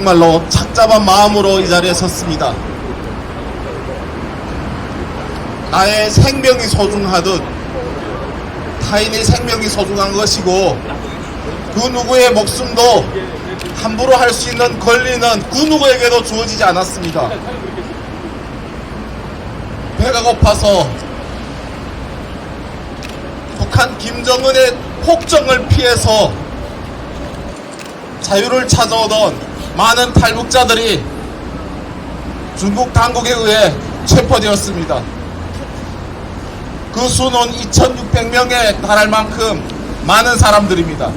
정말로 착잡한 마음으로 이 자리에 섰습니다. 나의 생명이 소중하듯 타인의 생명이 소중한 것이고 그 누구의 목숨도 함부로 할 수 있는 권리는 그 누구에게도 주어지지 않았습니다. 배가 고파서 북한 김정은의 폭정을 피해서 자유를 찾아오던 많은 탈북자들이 중국 당국에 의해 체포되었습니다. 그 수는 2,600명에 달할 만큼 많은 사람들입니다.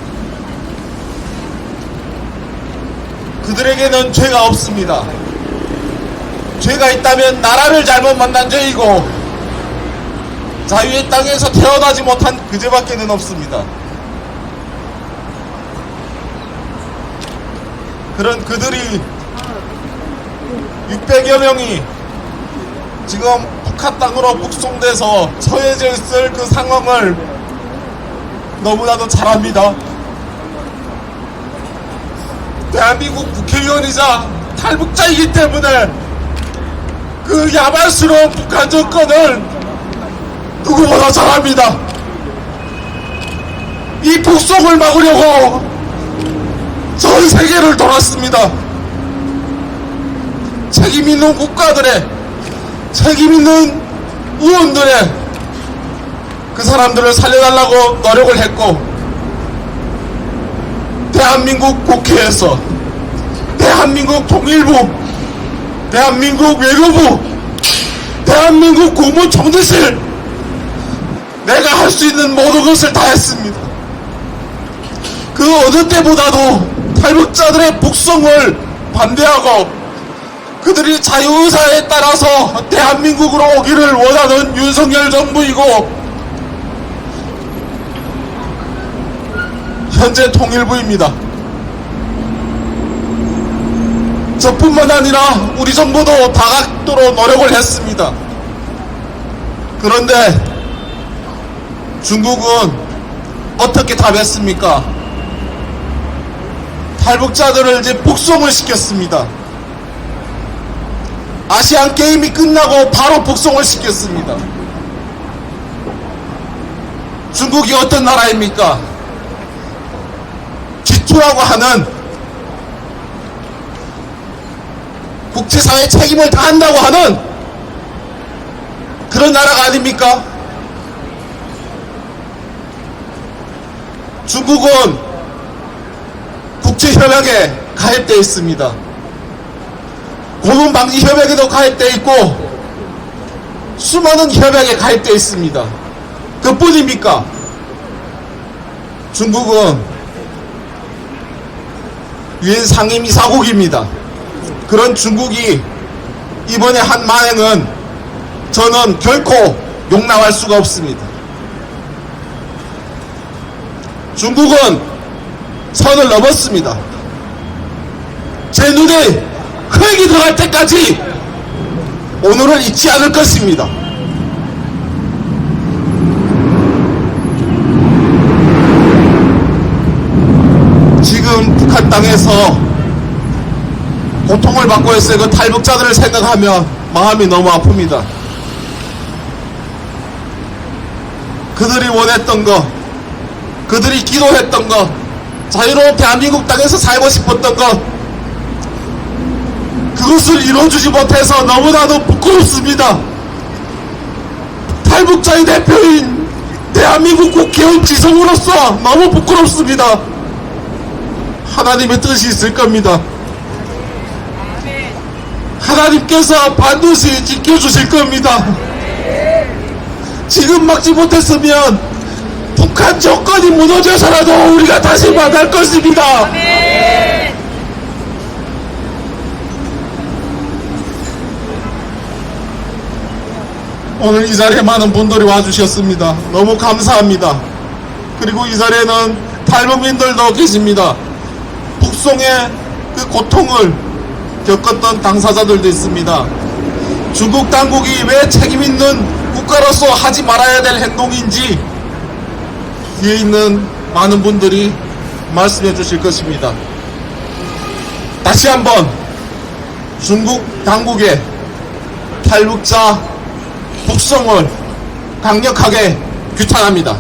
그들에게는 죄가 없습니다. 죄가 있다면 나라를 잘못 만난 죄이고 자유의 땅에서 태어나지 못한 그 죄밖에는 없습니다. 그런 그들이 600여 명이 지금 북한 땅으로 북송돼서 처해져 있을 그 상황을 너무나도 잘 압니다. 대한민국 국회의원이자 탈북자이기 때문에 그 야만스러운 북한 정권을 누구보다 잘 압니다. 이 북송을 막으려고 전 세계를 돌았습니다. 책임 있는 국가들의 책임 있는 의원들의 그 사람들을 살려달라고 노력을 했고 대한민국 국회에서 대한민국 통일부 대한민국 외교부 대한민국 국무총리실 내가 할 수 있는 모든 것을 다 했습니다. 그 어느 때보다도 탈북자들의 북송을 반대하고 그들이 자유의사에 따라서 대한민국으로 오기를 원하는 윤석열 정부이고 현재 통일부입니다. 저뿐만 아니라 우리 정부도 다각도로 노력을 했습니다. 그런데 중국은 어떻게 답했습니까? 탈북자들을 이제 북송을 시켰습니다. 아시안 게임이 끝나고 바로 북송을 시켰습니다. 중국이 어떤 나라입니까? G2라고 하는 국제사회 책임을 다한다고 하는 그런 나라가 아닙니까? 중국은 국제협약에 가입되어 있습니다. 고문방지협약에도 가입되어 있고 수많은 협약에 가입되어 있습니다. 그뿐입니까? 중국은 유엔 상임이사국입니다. 그런 중국이 이번에 한 만행은 저는 결코 용납할 수가 없습니다. 중국은 선을 넘었습니다. 제 눈에 흙이 들어갈 때까지 오늘을 잊지 않을 것입니다. 지금 북한 땅에서 고통을 받고 있어요. 그 탈북자들을 생각하면 마음이 너무 아픕니다. 그들이 원했던 거, 그들이 기도했던 거, 자유로운 대한민국 땅에서 살고 싶었던 것, 그것을 이루어주지 못해서 너무나도 부끄럽습니다. 탈북자의 대표인 대한민국 국회의원 지성으로서 너무 부끄럽습니다. 하나님의 뜻이 있을 겁니다. 하나님께서 반드시 지켜주실 겁니다. 지금 막지 못했으면 북한 정권이 무너져서라도 우리가 다시 만날 것입니다. 오늘 이 자리에 많은 분들이 와주셨습니다. 너무 감사합니다. 그리고 이 자리에는 탈북민들도 계십니다. 북송의 그 고통을 겪었던 당사자들도 있습니다. 중국 당국이 왜 책임 있는 국가로서 하지 말아야 될 행동인지 뒤에 있는 많은 분들이 말씀해 주실 것입니다. 다시 한번 중국 당국의 탈북자 북송을 강력하게 규탄합니다.